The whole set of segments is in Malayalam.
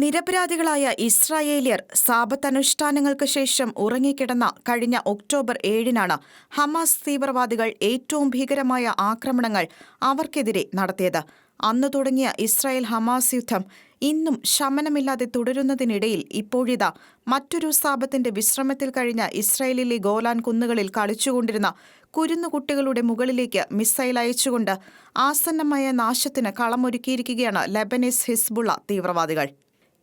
നിരപരാധികളായ ഇസ്രായേലിയർ സാപത്തനുഷ്ഠാനങ്ങൾക്ക് ശേഷം ഉറങ്ങിക്കിടന്ന കഴിഞ്ഞ ഒക്ടോബർ ഏഴിനാണ് ഹമാസ് തീവ്രവാദികൾ ഏറ്റവും ഭീകരമായ ആക്രമണങ്ങൾ അവർക്കെതിരെ നടത്തിയത്. അന്ന് തുടങ്ങിയ ഇസ്രായേൽ ഹമാസ് യുദ്ധം ഇന്നും ശമനമില്ലാതെ തുടരുന്നതിനിടയിൽ ഇപ്പോഴിതാ മറ്റൊരു സ്ഥാപത്തിന്റെ വിശ്രമത്തിൽ കഴിഞ്ഞ ഇസ്രായേലിലെ ഗോലാൻ കുന്നുകളിൽ കളിച്ചുകൊണ്ടിരുന്ന കുരുന്നുകുട്ടികളുടെ മുകളിലേക്ക് മിസൈൽ അയച്ചുകൊണ്ട് ആസന്നമായ നാശത്തിന് കളമൊരുക്കിയിരിക്കുകയാണ് ലെബനീസ് ഹിസ്ബുള്ള തീവ്രവാദികൾ.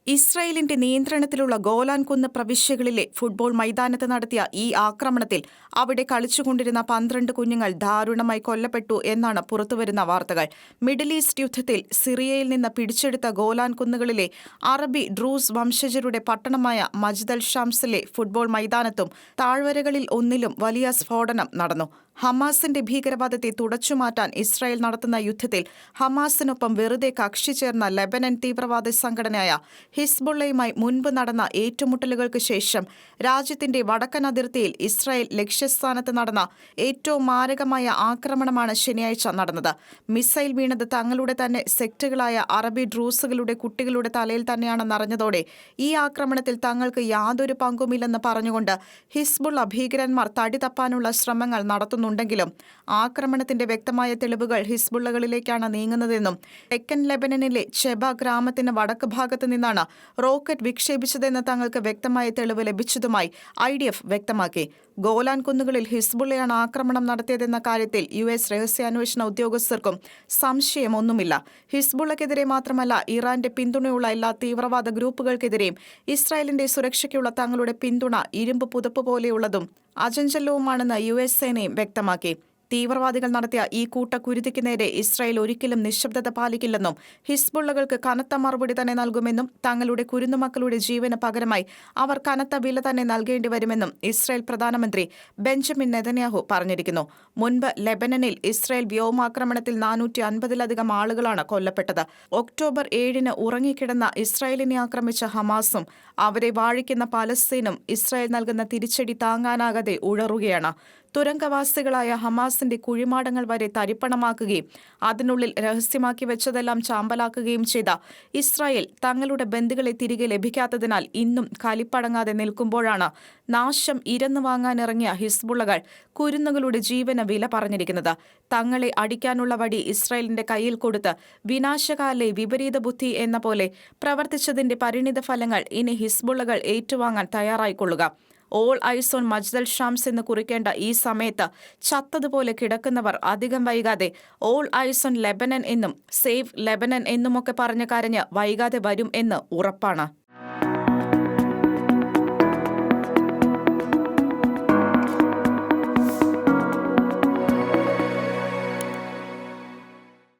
ഇസ്രായേലിന്റെ നിയന്ത്രണത്തിലുള്ള ഗോലാൻ കുന്ന് പ്രവിശ്യകളിലെ ഫുട്ബോൾ മൈതാനത്ത് നടത്തിയ ഈ ആക്രമണത്തിൽ അവിടെ കളിച്ചുകൊണ്ടിരുന്ന പന്ത്രണ്ട് കുഞ്ഞുങ്ങൾ ദാരുണമായി കൊല്ലപ്പെട്ടു എന്നാണ് പുറത്തുവരുന്ന വാർത്തകൾ. മിഡിൽ ഈസ്റ്റ് യുദ്ധത്തിൽ സിറിയയിൽ നിന്ന് പിടിച്ചെടുത്ത ഗോലാൻ കുന്നുകളിലെ അറബി ഡ്രൂസ് വംശജരുടെ പട്ടണമായ മജ്ദൽ ഷാംസിലെ ഫുട്ബോൾ മൈതാനത്തും താഴ്വരകളിൽ ഒന്നിലും വലിയ സ്ഫോടനം നടന്നു. ഹമാസിന്റെ ഭീകരവാദത്തെ തുടച്ചുമാറ്റാൻ ഇസ്രായേൽ നടത്തുന്ന യുദ്ധത്തിൽ ഹമാസിനൊപ്പം വെറുതെ കക്ഷി ചേർന്ന ലെബനൻ തീവ്രവാദ സംഘടനയായ ഹിസ്ബുള്ളയുമായി മുൻപ് നടന്ന ഏറ്റുമുട്ടലുകൾക്ക് ശേഷം രാജ്യത്തിന്റെ വടക്കൻ അതിർത്തിയിൽ ഇസ്രായേൽ ലക്ഷ്യസ്ഥാനത്ത് നടന്ന ഏറ്റവും മാരകമായ ആക്രമണമാണ് ശനിയാഴ്ച നടന്നത്. മിസൈൽ വീണത് തങ്ങളുടെ തന്നെ സെക്ടുകളായ അറബി ഡ്രൂസുകളുടെ കുട്ടികളുടെ തലയിൽ തന്നെയാണെന്നറിഞ്ഞതോടെ ഈ ആക്രമണത്തിൽ തങ്ങൾക്ക് യാതൊരു പങ്കുമില്ലെന്ന് പറഞ്ഞുകൊണ്ട് ഹിസ്ബുള്ള ഭീകരന്മാർ തടി തപ്പാനുള്ള ശ്രമങ്ങൾ നടത്തുന്നുണ്ടെങ്കിലും ആക്രമണത്തിന്റെ വ്യക്തമായ തെളിവുകൾ ഹിസ്ബുള്ളകളിലേക്കാണ് നീങ്ങുന്നതെന്നും തെക്കൻ ലെബനനിലെ ചെബ ഗ്രാമത്തിന് വടക്ക് ഭാഗത്ത് നിന്നാണ് റോക്കറ്റ് വിക്ഷേപിച്ചതെന്ന് തങ്ങൾക്ക് വ്യക്തമായ തെളിവ് ലഭിച്ചതുമായി ഐ ഡി എഫ് വ്യക്തമാക്കി. ഗോലാൻ കുന്നുകളിൽ ഹിസ്ബുള്ളയാണ് ആക്രമണം നടത്തിയതെന്ന കാര്യത്തിൽ യു എസ് രഹസ്യാന്വേഷണ ഉദ്യോഗസ്ഥർക്കും സംശയമൊന്നുമില്ല. ഹിസ്ബുള്ളക്കെതിരെ മാത്രമല്ല ഇറാന്റെ പിന്തുണയുള്ള എല്ലാ തീവ്രവാദ ഗ്രൂപ്പുകൾക്കെതിരെയും ഇസ്രായേലിന്റെ സുരക്ഷയ്ക്കുള്ള തങ്ങളുടെ പിന്തുണ ഇരുമ്പ് പുതപ്പ് പോലെയുള്ളതും അചഞ്ചലവുമാണെന്ന് യു എസ് സേനയും വ്യക്തമാക്കി. തീവ്രവാദികൾ നടത്തിയ ഈ കൂട്ടക്കുരുതിക്ക് നേരെ ഇസ്രായേൽ ഒരിക്കലും നിശബ്ദത പാലിക്കില്ലെന്നും ഹിസ്ബുള്ളകൾക്ക് കനത്ത മറുപടി തന്നെ നൽകുമെന്നും തങ്ങളുടെ കുരുന്നുമക്കളുടെ ജീവന് പകരമായി അവർ കനത്ത വില തന്നെ നൽകേണ്ടി വരുമെന്നും ഇസ്രായേൽ പ്രധാനമന്ത്രി ബെഞ്ചമിൻ നെതന്യാഹു പറഞ്ഞിരിക്കുന്നു. മുൻപ് ലെബനനിൽ ഇസ്രായേൽ വ്യോമാക്രമണത്തിൽ നാനൂറ്റി അൻപതിലധികം ആളുകളാണ് കൊല്ലപ്പെട്ടത്. ഒക്ടോബർ ഏഴിന് ഉറങ്ങിക്കിടന്ന ഇസ്രായേലിനെ ആക്രമിച്ച ഹമാസും അവരെ വാഴിക്കുന്ന പലസ്തീനും ഇസ്രായേൽ നൽകുന്ന തിരിച്ചടി താങ്ങാനാകാതെ ഉഴറുകയാണ്. തുരങ്കവാസികളായ ഹമാസിന്റെ കുഴിമാടങ്ങൾ വരെ തരിപ്പണമാക്കുകയും അതിനുള്ളിൽ രഹസ്യമാക്കി വെച്ചതെല്ലാം ചാമ്പലാക്കുകയും ചെയ്ത ഇസ്രായേൽ തങ്ങളുടെ ബന്ധുക്കളെ തിരികെ ലഭിക്കാത്തതിനാൽ ഇന്നും കലിപ്പടങ്ങാതെ നിൽക്കുമ്പോഴാണ് നാശം ഇരന്നു വാങ്ങാനിറങ്ങിയ ഹിസ്ബുള്ളകൾ കുരുന്നുകളുടെ ജീവന വില പറഞ്ഞിരിക്കുന്നത്. തങ്ങളെ അടിക്കാനുള്ള വടി ഇസ്രായേലിന്റെ കയ്യിൽ കൊടുത്ത് വിനാശകാലെ വിപരീത ബുദ്ധി എന്ന പോലെ പ്രവർത്തിച്ചതിന്റെ പരിണിത ഫലങ്ങൾ ഇനി ഹിസ്ബുള്ളകൾ ഏറ്റുവാങ്ങാൻ തയ്യാറായിക്കൊള്ളുക. All eyes on Majdal Shams എന്ന് കുറിക്കേണ്ട ഈ സമയത്ത് ചത്തതുപോലെ കിടക്കുന്നവർ അധികം വൈകാതെ ഓൾ ഐസ് ഓൺ ലെബനൻ എന്നും സേവ് ലെബനൻ എന്നുമൊക്കെ പറഞ്ഞു കരഞ്ഞ് വൈകാതെ വരും എന്ന് ഉറപ്പാണ്.